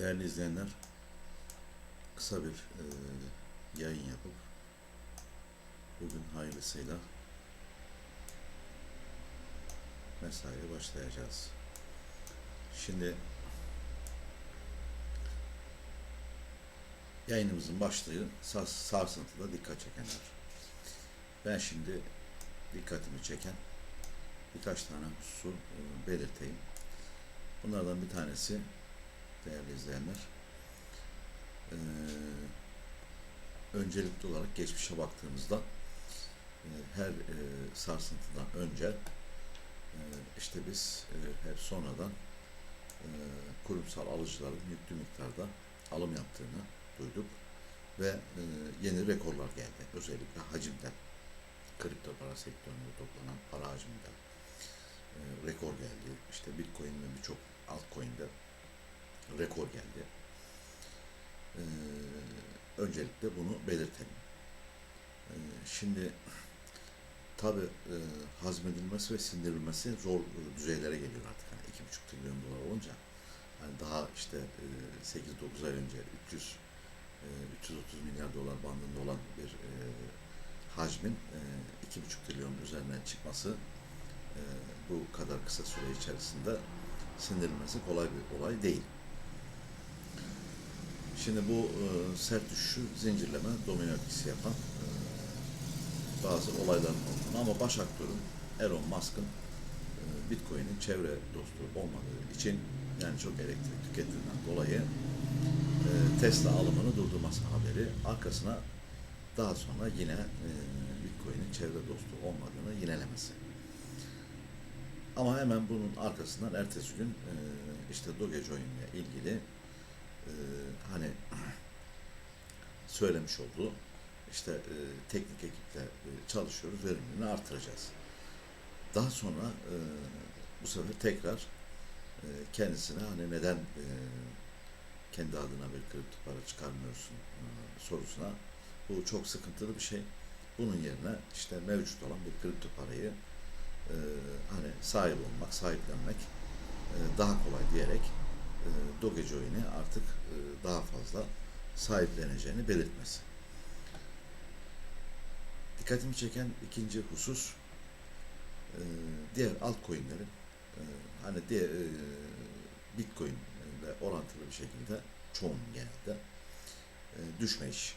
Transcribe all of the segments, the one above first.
Değerli izleyenler, kısa bir e, yayın yapıp bugün hayırlısıyla mesaiye başlayacağız. Şimdi yayınımızın başlığı sars sarsıntıda dikkat çekenler. Ben şimdi dikkatimi çeken birkaç tane hususu e, belirteyim. Bunlardan bir tanesi değerli izleyenler. Ee, öncelikli olarak geçmişe baktığımızda e, her e, sarsıntıdan önce e, işte biz e, hep sonradan e, kurumsal alıcıların yüklü miktarda alım yaptığını duyduk ve yeni rekorlar geldi. Özellikle hacimde kripto para sektöründe toplanan para hacminde e, rekor geldi. İşte Bitcoin ve birçok altcoin'de rekor geldi. Ee, öncelikle bunu belirtelim. Ee, şimdi tabi e, hazmedilmesi ve sindirilmesi zor e, düzeylere geliyor artık. Yani iki buçuk trilyon dolar olunca yani daha işte e, 8-9 ay önce 300 e, 330 milyar dolar bandında olan bir e, hacmin e, iki buçuk trilyon üzerine çıkması e, bu kadar kısa süre içerisinde sindirilmesi kolay bir olay değil. Şimdi bu e, sert düşüşü zincirleme domino etkisi yapan e, bazı olayların olduğunu ama baş aktörün Elon Musk'ın e, Bitcoin'in çevre dostu olmadığı için yani çok elektrik tükettiğinden dolayı e, Tesla alımını durdurması haberi arkasına daha sonra yine e, Bitcoin'in çevre dostu olmadığını yinelemesi. Ama hemen bunun arkasından ertesi gün e, işte Dogecoin ile ilgili e, hani söylemiş olduğu işte e, teknik ekiple e, çalışıyoruz, verimliliğini artıracağız. Daha sonra e, bu sefer tekrar e, kendisine hani neden e, kendi adına bir kripto para çıkarmıyorsun e, sorusuna bu çok sıkıntılı bir şey. Bunun yerine işte mevcut olan bir kripto parayı e, hani sahip olmak, sahiplenmek e, daha kolay diyerek e, Dogecoin'i artık e, daha fazla sahipleneceğini belirtmesi. Dikkatimi çeken ikinci husus e, diğer altcoin'lerin e, hani diğer e, Bitcoin ile orantılı bir şekilde çoğunun genelde e, düşme iş.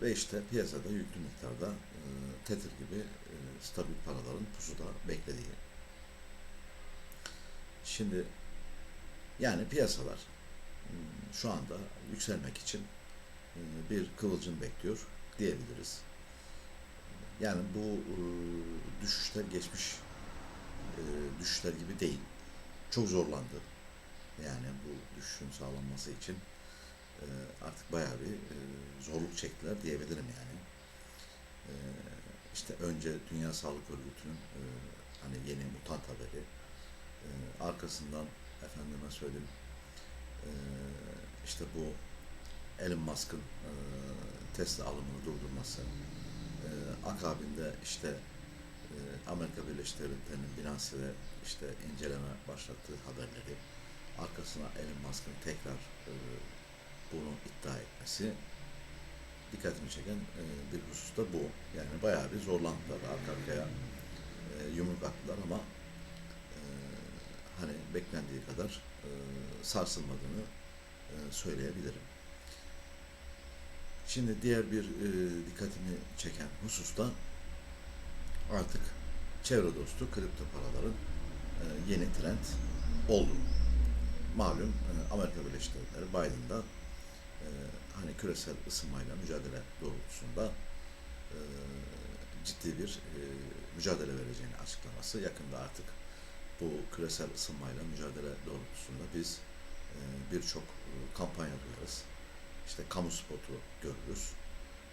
Ve işte piyasada yüklü miktarda e, Tether gibi e, stabil paraların pusuda beklediği. Şimdi yani piyasalar şu anda yükselmek için e, bir kıvılcım bekliyor diyebiliriz. Yani bu e, düşüşler geçmiş e, düşüşler gibi değil. Çok zorlandı. Yani bu düşüşün sağlanması için artık bayağı bir zorluk çektiler diyebilirim yani. İşte önce Dünya Sağlık Örgütü'nün hani yeni mutant haberi, arkasından efendime söyleyeyim işte bu Elon Musk'ın e, Tesla alımını durdurması, e, akabinde işte e, Amerika Birleşik Devletleri'nin Binance'de işte inceleme başlattığı haberleri, arkasına Elon Musk'ın tekrar bunu iddia etmesi dikkatimi çeken bir husus da bu. Yani bayağı bir zorlandılar. Arka arkaya yumruk attılar ama hani beklendiği kadar e, sarsılmadığını e, söyleyebilirim. Şimdi diğer bir e, dikkatimi çeken husus da artık çevre dostu kripto paraların e, yeni trend oldu. Malum Amerika Birleşik Devletleri Biden'da hani küresel ısınmayla mücadele doğrultusunda ciddi bir mücadele vereceğini açıklaması. Yakında artık bu küresel ısınmayla mücadele doğrultusunda biz e, birçok e, kampanya duyarız. İşte kamu spotu görürüz.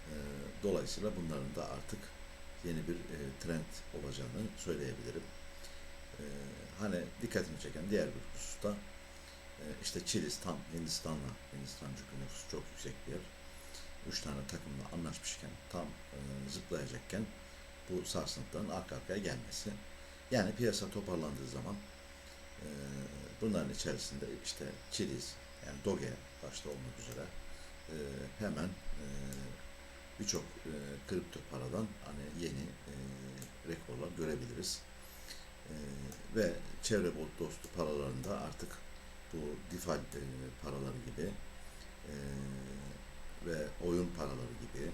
E, dolayısıyla bunların da artık yeni bir e, trend olacağını söyleyebilirim. E, hani dikkatimi çeken diğer bir hususta e, işte Çilistan, Hindistan'la, Hindistan çünkü nüfusu çok yüksek bir yer. Üç tane takımla anlaşmışken tam e, zıplayacakken bu sarsıntıların arka arkaya gelmesi. Yani piyasa toparlandığı zaman Ee, bunların içerisinde işte Chiliz yani Doge başta olmak üzere e, hemen e, birçok e, kripto paradan hani yeni e, rekorlar görebiliriz. E, ve çevre bot dostu paralarında artık bu DeFi e, paraları gibi e, ve oyun paraları gibi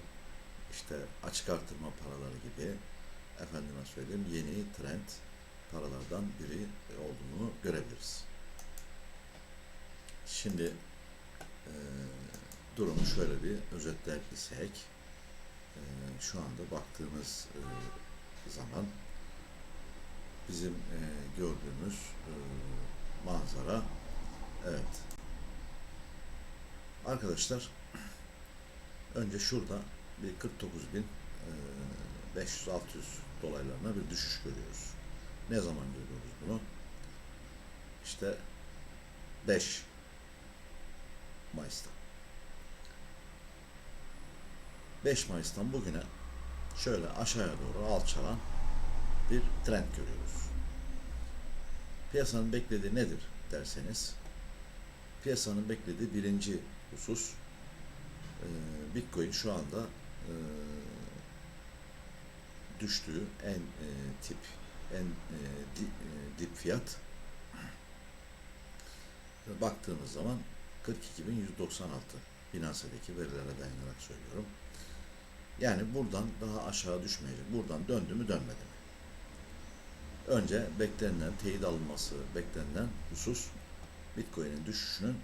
işte açık artırma paraları gibi efendime söyleyeyim yeni trend paralardan biri olduğunu görebiliriz. Şimdi e, durumu şöyle bir özetlersek e, şu anda baktığımız e, zaman bizim e, gördüğümüz e, manzara evet arkadaşlar önce şurada bir 49 bin e, 500-600 dolaylarına bir düşüş görüyoruz. Ne zaman görüyoruz bunu? İşte 5 Mayıs'ta. 5 Mayıs'tan bugüne şöyle aşağıya doğru alçalan bir trend görüyoruz. Piyasanın beklediği nedir derseniz, piyasanın beklediği birinci husus, Bitcoin şu anda düştüğü en e, tip, en e, di, e, dip fiyat baktığımız zaman 42.196 Binance'deki verilere dayanarak söylüyorum. Yani buradan daha aşağı düşmeyecek. Buradan döndü mü dönmedi mi? Önce beklenilen teyit alınması beklenilen husus Bitcoin'in düşüşünün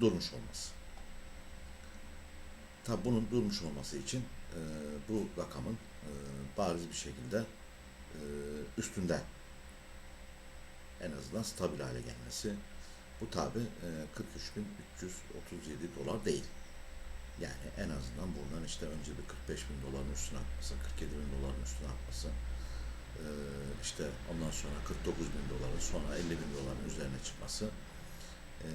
durmuş olması. Tabi bunun durmuş olması için e, bu rakamın e, bariz bir şekilde e, üstünde en azından stabil hale gelmesi. Bu tabi e, 43.337 dolar değil. Yani en azından buradan işte önce bir 45 bin doların üstüne atması, 47 bin doların üstüne atması, e, işte ondan sonra 49 bin doların sonra 50 bin doların üzerine çıkması e,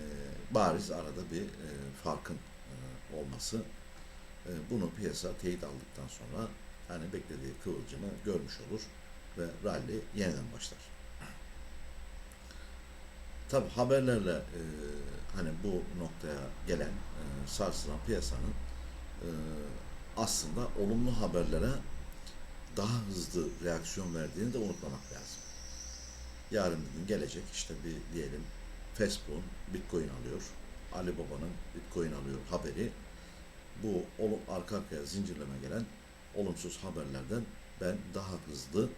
bariz arada bir e, farkın e, olması e, bunu piyasa teyit aldıktan sonra hani beklediği kıvılcımı görmüş olur ve rally yeniden başlar. Tabi haberlerle e, hani bu noktaya gelen e, sarsılan piyasanın e, aslında olumlu haberlere daha hızlı reaksiyon verdiğini de unutmamak lazım. Yarın gün gelecek işte bir diyelim Facebook'un Bitcoin alıyor, Ali Baba'nın Bitcoin alıyor haberi bu olu- arka arkaya zincirleme gelen olumsuz haberlerden ben daha hızlı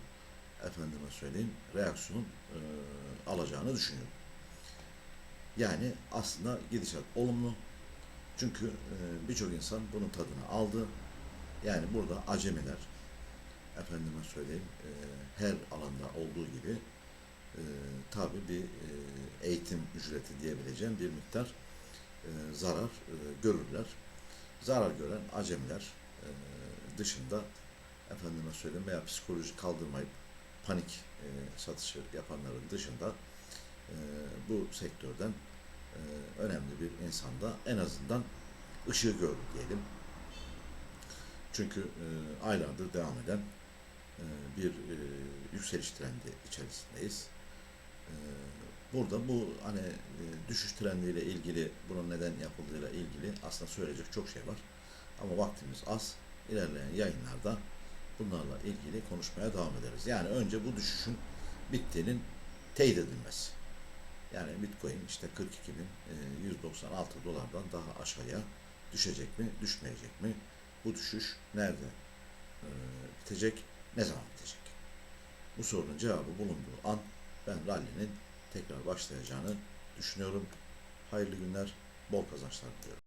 efendime söyleyeyim reaksiyon e, alacağını düşünüyorum. Yani aslında gidişat olumlu. Çünkü e, birçok insan bunun tadını aldı. Yani burada acemiler, efendime söyleyeyim, e, her alanda olduğu gibi e, tabi bir e, eğitim ücreti diyebileceğim bir miktar e, zarar e, görürler. Zarar gören acemiler e, dışında efendime söyleyeyim veya psikoloji kaldırmayıp panik e, satışı yapanların dışında e, bu sektörden e, önemli bir insanda en azından ışığı gördü diyelim. Çünkü e, aylardır devam eden e, bir e, yükseliş trendi içerisindeyiz. E, burada bu hani e, düşüş trendiyle ilgili bunun neden yapıldığıyla ilgili aslında söyleyecek çok şey var. Ama vaktimiz az. İlerleyen yayınlarda bunlarla ilgili konuşmaya devam ederiz. Yani önce bu düşüşün bittiğinin teyit edilmesi. Yani Bitcoin işte 42.196 dolardan daha aşağıya düşecek mi, düşmeyecek mi? Bu düşüş nerede e, bitecek, ne zaman bitecek? Bu sorunun cevabı bulunduğu an ben rally'nin tekrar başlayacağını düşünüyorum. Hayırlı günler, bol kazançlar diliyorum.